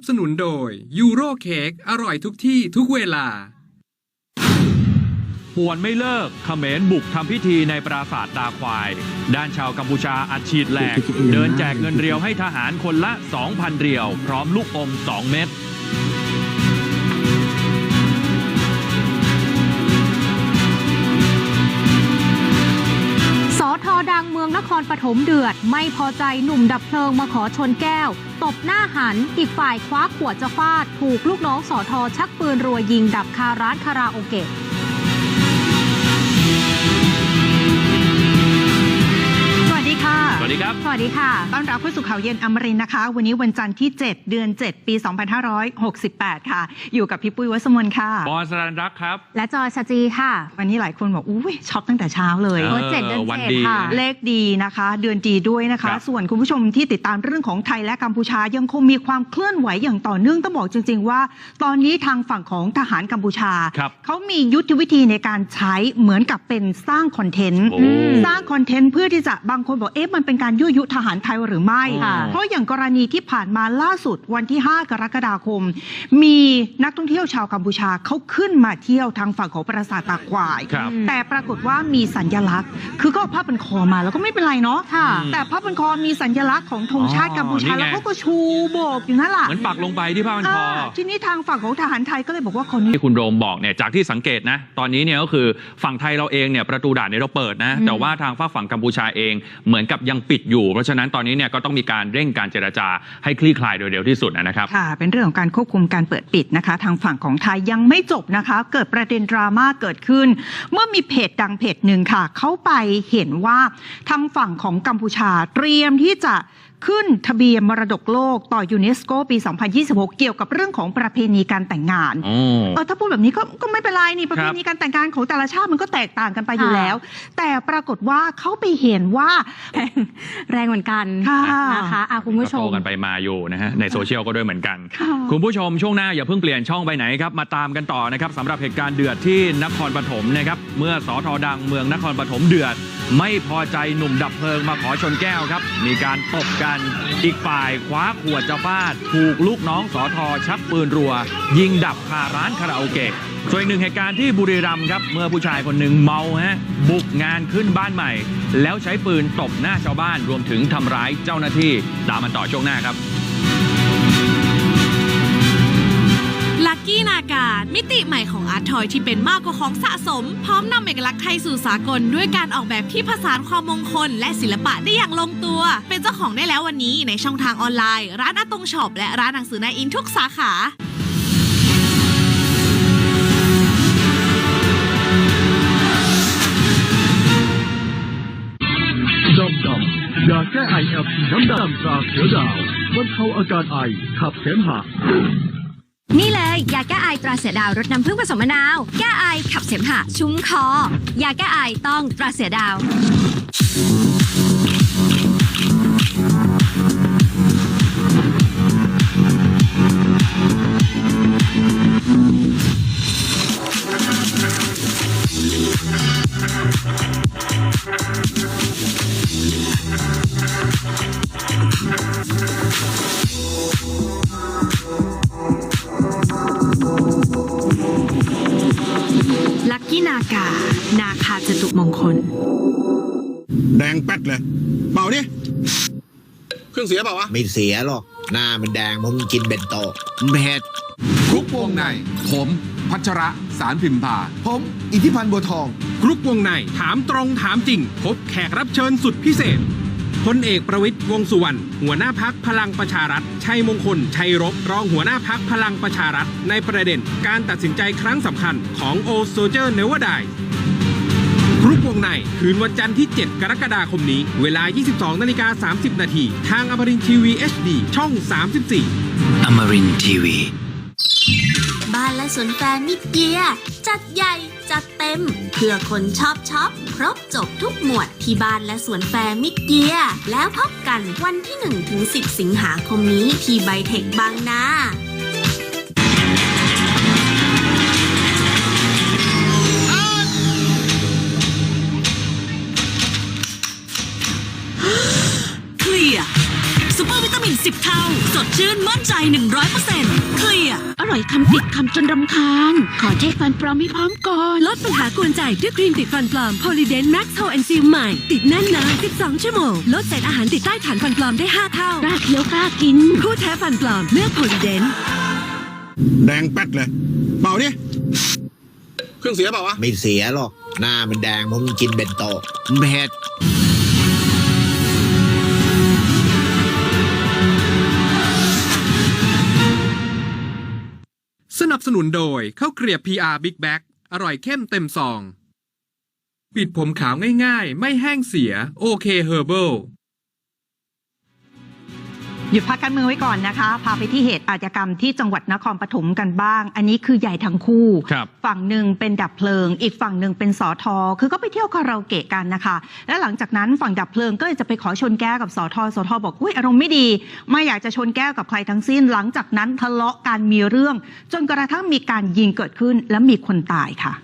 บสนุนโดยยูโรเค้กอร่อยทุกที่ทุกเวลา ป่วนไม่เลิกเขมรบุกทำพิธีในปราสาทตาควาย ด้านชาวกัมพูชาอัดฉีดแหลก เดินแจกเงินเรียวให้ทหารคนละ 2,000 เรียว พร้อมลูกอม 2 เม็ด เมืองนครปฐมเดือด ไม่พอใจหนุ่มดับเพลิงมาขอชนแก้ว ตบหน้าหัน อีกฝ่ายคว้าขวดจะฟาด ถูกลูกน้องสอทอชักปืนรัวยิงดับคาร้านคาราโอเกะ วัสดีครับสวัสดีค่ะ ต้อนรับเข้าสู่ข่าวเย็นอมรินทร์นะคะ วันนี้วันจันทร์ที่ 7 เดือน 7 ปี 2568 ค่ะ อยู่กับพี่ปุ้ยวัสมนค่ะ บอลสรันรักครับ และจอยชจีค่ะ วันนี้หลายคนบอกอุ้ยช็อปตั้งแต่เช้าเลยโอ้ยเจ็ดเดือนวันเจ็ดดี ค่ะ เลขดีนะคะ เดือนดีด้วยนะครัคะบส่วนคุณผู้ชมที่ติดตามเรื่องของไทยและกัมพูชายังคงมีความเคลื่อนไหวอย่างต่อเนื่องต้องบอกจริง ๆ ว่า ตอนนี้ทางฝั่งของทหารกัมพูชา ครับ เขามียุทธวิธีในการใช้เหมือนกับเป็นสร้างคอนเทนต์ โอ้ สร้างคอนเทนต์เพื่อที่จะบางคนบอกเอ๊ะมันเป็นการยั่วยุทหารไทยหรือไม่ค่ะเพราะอย่างกรณีที่ผ่านมาล่าสุดวันที่ 5 กรกฎาคม มีนักท่องเที่ยวชาวกัมพูชาเขาขึ้นมาเที่ยวทางฝั่งของปราสาทตากควายครับแต่ปรากฏว่ามีสัญญลักษณ์ คือก็เอาผ้าพันคอมาแล้วก็ไม่เป็นไรเนาะค่ะแต่ผ้าพันคอมีสัญลักษณ์ของธงชาติอ๋อกัมพูชานี่ไงแล้วเขาก็ชูโบกอยู่นั่นแหละเหมือนปักลงไปที่ผ้าพันคอาทีนี้ทางฝั่งของทหารไทยก็เลยบอกว่าคนนี้ที่คุณโรมบอกเนี่ยจากที่สังเกตนะตอนนี้เนี่ยก็คือฝั่งไทยเราเองเนี่ยประตูด่านเนี่ยเราเปิดนะอืมแต่ว่าทางฝั่งฝั่งกัมพูชาเองเหมือนกับยังปิดอยู่เพราะฉะนั้นตอนนี้เนี่ยก็ต้องมีการเร่งการเจรจาให้คลี่คลายโดยเร็วที่สุดนะครับค่ะ เป็นเรื่องของการควบคุมการเปิดปิดนะคะ ทางฝั่งของไทยยังไม่จบนะคะ เกิดประเด็นดราม่าเกิดขึ้น เมื่อมีเพจดังเพจหนึ่งค่ะ เขาไปเห็นว่าทางฝั่งของกัมพูชาเตรียมที่จะ ขึ้นทะเบียนมรดกโลกต่อยูเนสโกปี 2026 เกี่ยวกับเรื่องของประเพณีการแต่งงานโอ้เออถ้าพูดแบบนี้ก็ก็ไม่เป็นไรนี่ประเพณีการแต่งงานของแต่ละชาติมันก็แตกต่างกันไปอยู่ค่ะแล้ว แต่ปรากฏว่าเขาไปเห็นว่า แรงเหมือนกันค่ะนะคะอะคุณผู้ชก็มโตกันไปมาอยู่นะฮะในโซเชียลก็ด้วยเหมือนกันค่ะคุณผู้ชมช่วงหน้าอย่าเพิ่งเปลี่ยนช่องไปไหนครับมาตามกันต่อนะครับสำหรับเหตุการณ์เดือดที่นครปฐมนะครับเมื่อสอทอดังเมืองนครปฐมเดือด ไม่พอใจหนุ่มดับเพลิงมาขอชนแก้วครับ มีการตบกันอีกฝ่ายคว้าขวดจะฟาด ถูกลูกน้องสอทอชักปืนรัว ยิงดับคาร้านคาราโอเกะส่วนอีกหนึ่งเหตุการณ์ที่บุรีรัมย์ครับเมื่อผู้ชายคนหนึ่งเมาฮะบุกงานขึ้นบ้านใหม่ แล้วใช้ปืนตบหน้าชาวบ้านรวมถึงทำร้ายเจ้าหน้าที่ตามมันต่อช่วงหน้าครับ มิติใหม่ของอาร์ตทอยที่เป็นมากกว่าของสะสม พร้อมนำเอกลักษณ์ไทยสู่สากล ด้วยการออกแบบที่ผสานความมงคล และศิลปะได้อย่างลงตัว เป็นเจ้าของได้แล้ววันนี้ในช่องทางออนไลน์ ร้านอาตงช็อปและร้านหนังสือนายอินทุกสาขาดำดำยาแก้ไอแอลน้ำดำตราเสือดาวบรรเทาอาการไอขับเสมหะ นี่เลยยาแก้ไอตราเสือดาวรสน้ำผึ้งผสมมะนาว แก้ไอขับเสมหะ ชุ่มคอ ยาแก้ไอต้องตราเสือดาวากา นาคาจตุมงคล แดงแป๊ดเลย เป่าดิเครื่องเสียเปล่าวะไม่เสียหรอก หน้ามันแดงเพราะมันกินเบนโตะเผ็ดกรุ๊ปวงใน ผม พัชระสารพิมพา ผม อิทธิพันธ์บัวทอง กรุ๊ปวงในถามตรงถามจริง พบแขกรับเชิญสุดพิเศษ พลเอกประวิตยวงษ์สุวรรณหัวหน้าพักพลังประชารัฐ ชัยมงคล ชัยรบรองหัวหน้าพักพลังประชารัฐ ในประเด็นการตัดสินใจครั้งสำคัญของโอโซเจอร์เนวดายกรุ๊ปวงในคืนวันจันทร์ที่ 7 กรกฎาคมนี้ เวลา 22นาฬิกา30 นาที ทางอมรินทีวี HD ช่อง 34 Amarin Tiwi. บ้านและสวนแฟร์มิดเยียร์จัดใหญ่ จัดเต็ม เพื่อคนชอบช็อปครบ จบทุกหมวดที่บ้านและสวนแฟร์มิดเยียแล้วพบกันวันที่1ถึง10 สิงหาคมนี้ที่ไบเทคบางนา อร์วิตามิน10 เท่า สดชื่นมั่นใจ 100%เคลียร์อร่อยคำติดคำจนรำคาญ ขอเช็คฟันปลอมให้พร้อมก่อน ลดปัญหากวนใจด้วยครีมติดฟันปลอม Polydent Max h o and Seal ใหม่ ติดแน่นนาน 12 ชั่วโมง ลดเศษอาหารติดใต้ฐานฟันปลอมได้ 5 เท่ากล้าเคี้ยวกล้ากิน ผู้แท้ฟันปลอมเลือก Polydent แดงแป๊ดเลยเป่าดิเครื่องเสียเปล่าวะ ไม่เสียหรอก หน้ามันแดงเพราะมันกินเบนโตะมันเผ็ด สนับสนุนโดยข้าวเกรียบ PR Big Bag อร่อยเข้มเต็มซอง ปิดผมขาวง่ายๆ ไม่แห้งเสีย โอเคเฮอร์เบิล หยุดพักการเมืองไว้ก่อนนะคะ พาไปที่เหตุอาชญากรรมที่จังหวัดนครปฐมกันบ้าง อันนี้คือใหญ่ทั้งคู่ครับฝั่งหนึ่งเป็นดับเพลิง อีกฝั่งหนึ่งเป็นสอทอคือก็ไปเที่ยวคาราโอเกะกันนะคะ แล้วหลังจากนั้นฝั่งดับเพลิงก็เลยจะไปขอชนแก้วกับสอทอสอทอบอกอุ้ยอารมณ์ไม่ดี ไม่อยากจะชนแก้วกับใครทั้งสิ้น หลังจากนั้นทะเลาะกันมีเรื่อง จนกระทั่งมีการยิงเกิดขึ้นและมีคนตายค่ะ